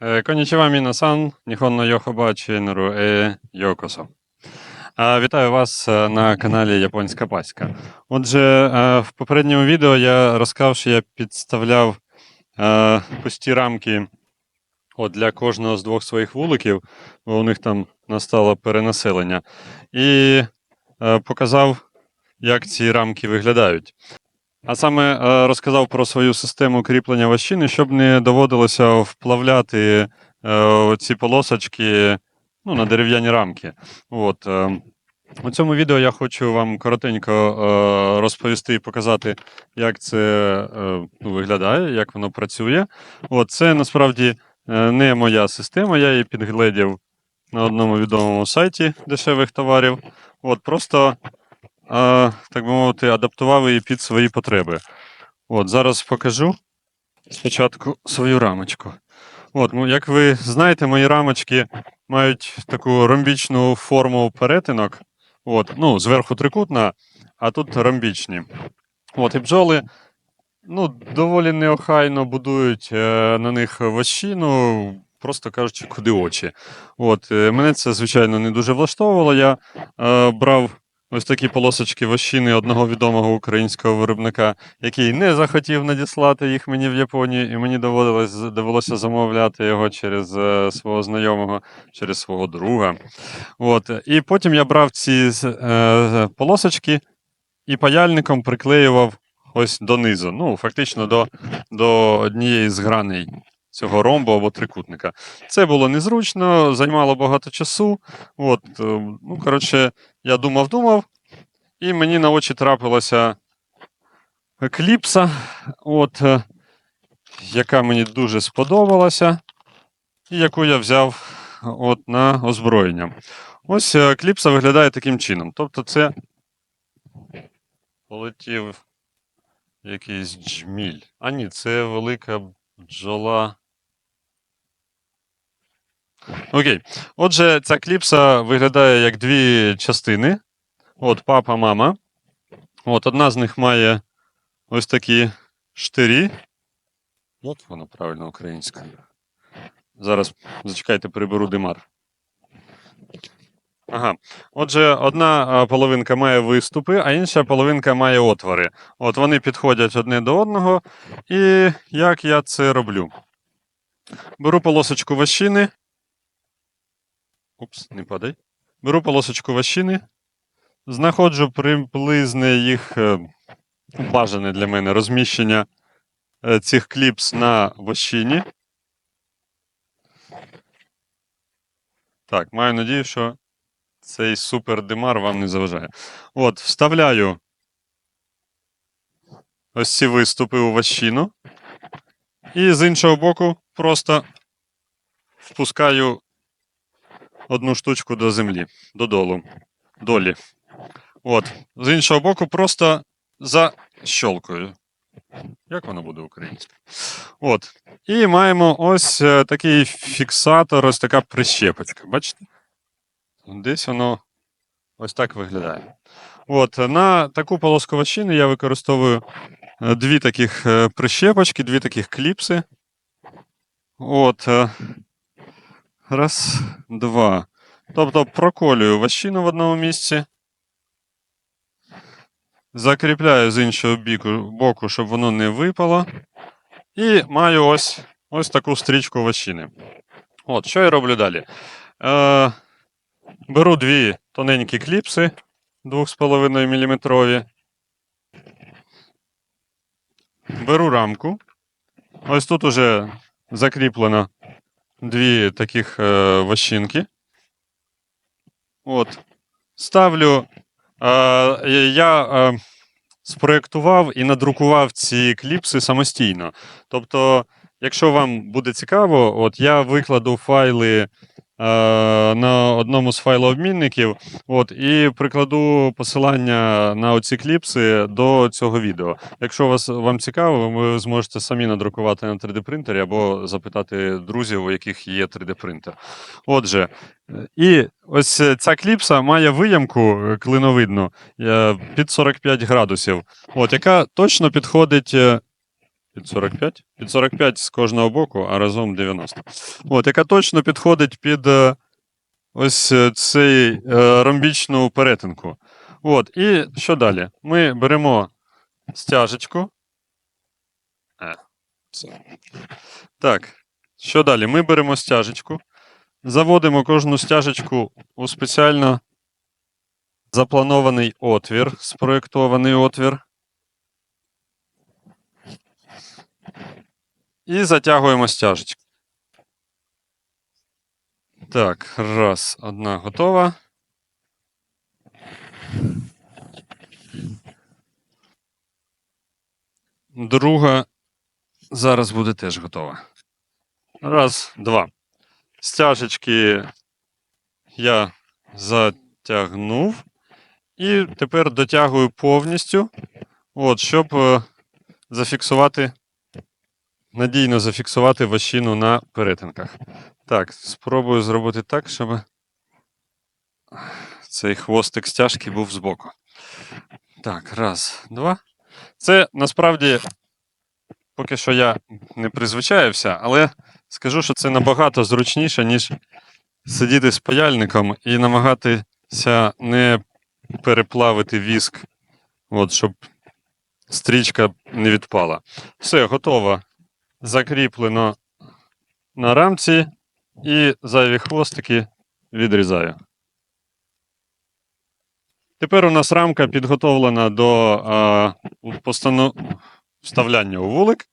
Е, Конічева мінасан, ніхонно йохобачі неру е йокосо. Вітаю вас е, на каналі Японська Паська. Отже, е, в попередньому відео я розказав, що я підставляв пусті рамки от, для кожного з двох своїх вуликів, бо у них там настало перенаселення. І показав, як ці рамки виглядають. А саме е, розказав про свою систему кріплення вощини, щоб не доводилося вплавляти е, ці полосочки ну, на дерев'яні рамки. От, е, у цьому відео я хочу вам коротенько розповісти і показати, як це ну, виглядає, як воно працює. От, це насправді не моя система, я її підгледів на одному відомому сайті дешевих товарів. От, просто так би мовити, адаптував її під свої потреби. От, зараз покажу спочатку свою рамочку. От, ну, як ви знаєте, мої рамочки мають таку ромбічну форму перетинок. От, ну, зверху трикутна, а тут ромбічні. От, і бджоли ну, доволі неохайно будують е, на них вощину, просто кажучи, куди очі. От, е, мене це, звичайно, не дуже влаштовувало. Я е, брав ось такі полосочки вощини одного відомого українського виробника, який не захотів надіслати їх мені в Японію, і мені доводилось, довелося замовляти його через е, свого знайомого, через свого друга. От. І потім я брав ці е, полосочки і паяльником приклеював ось донизу. Ну, фактично до, до однієї з граней цього ромбу або трикутника. Це було незручно, займало багато часу. От, е, ну, коротше, я думав-думав, і мені на очі трапилася кліпса, от, е, яка мені дуже сподобалася, і яку я взяв от, на озброєння. Ось е, кліпса виглядає таким чином. Тобто, це полетів якийсь джміль. А ні, це велика бджола. Окей. Отже, ця кліпса виглядає як дві частини. От папа, мама. От одна з них має ось такі штирі. Як воно правильно українською? Зараз зачекайте, приберу димар. Ага. Отже, одна половинка має виступи, а інша половинка має отвори. От вони підходять одне до одного. І як я це роблю? Беру полосочку вощини. Упс, не падай. Беру полосочку вощини, знаходжу приблизне їх е, бажане для мене розміщення е, цих кліпс на вощині. Так, маю надію, що цей супердимар вам не заважає. От, вставляю ось ці виступи у вощину. І з іншого боку просто впускаю одну штучку до землі, додолу, долі. От. З іншого боку, просто защолкую. Як воно буде українською? От. І маємо ось е, такий фіксатор, ось така прищепочка. Бачите? Десь воно ось так виглядає. От, на таку полоску вощини я використовую е, дві таких е, прищепочки, дві таких кліпси. От. Раз, два. Тобто проколюю вощину в одному місці. Закріпляю з іншого біку, боку, щоб воно не випало. І маю ось, ось таку стрічку вощини. От, що я роблю далі? Е, беру дві тоненькі кліпси 2,5 мм. Беру рамку. Ось тут уже закріплено дві таких е, вощинки. От. Ставлю. Е, я е, спроєктував і надрукував ці кліпси самостійно. Тобто, якщо вам буде цікаво, от я викладу файли на одному з файлообмінників, от, і прикладу посилання на оці кліпси до цього відео. Якщо вас, вам цікаво, ви зможете самі надрукувати на 3D-принтері або запитати друзів, у яких є 3D-принтер. Отже, е, і ось е, ця кліпса має виямку е, клиновидну е, під 45 градусів, от, яка точно підходить е, під 45. Під 45 з кожного боку, а разом 90. От, яка точно підходить під е, ось е, цей е, ромбічну перетинку. От, і що далі? Ми беремо стяжечку. Так, що далі? Ми беремо стяжечку, заводимо кожну стяжечку у спеціально запланований отвір, спроєктований отвір. І затягуємо стяжечку. Так, раз, одна готова. Друга зараз буде теж готова. Раз, два. Стяжечки я затягнув. І тепер дотягую повністю, от, щоб е, зафіксувати, надійно зафіксувати вощину на перетинках. Так, спробую зробити так, щоб цей хвостик стяжки був збоку. Так, раз, два. Це насправді поки що я не призвичаєвся, але скажу, що це набагато зручніше, ніж сидіти з паяльником і намагатися не переплавити віск, от, щоб стрічка не відпала. Все, готово. Закріплено на рамці і зайві хвостики відрізаю. Тепер у нас рамка підготовлена до а, постанов... вставляння у вулик.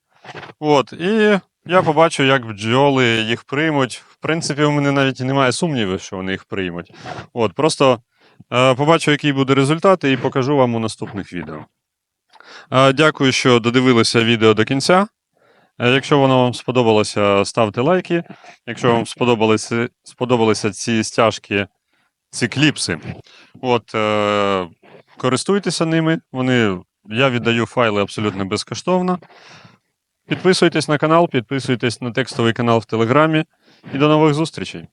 От, і я побачу, як бджоли їх приймуть. В принципі, у мене навіть немає сумнівів, що вони їх приймуть. От, просто е, побачу, який буде результат, і покажу вам у наступних відео. Е, дякую, що додивилися відео до кінця. Е, Якщо воно вам сподобалося, ставте лайки. Якщо вам сподобалися, сподобалися ці стяжки, ці кліпси, от, е, користуйтеся ними. Вони, я віддаю файли абсолютно безкоштовно. Підписуйтесь на канал, підписуйтесь на текстовий канал в Телеграмі. І до нових зустрічей!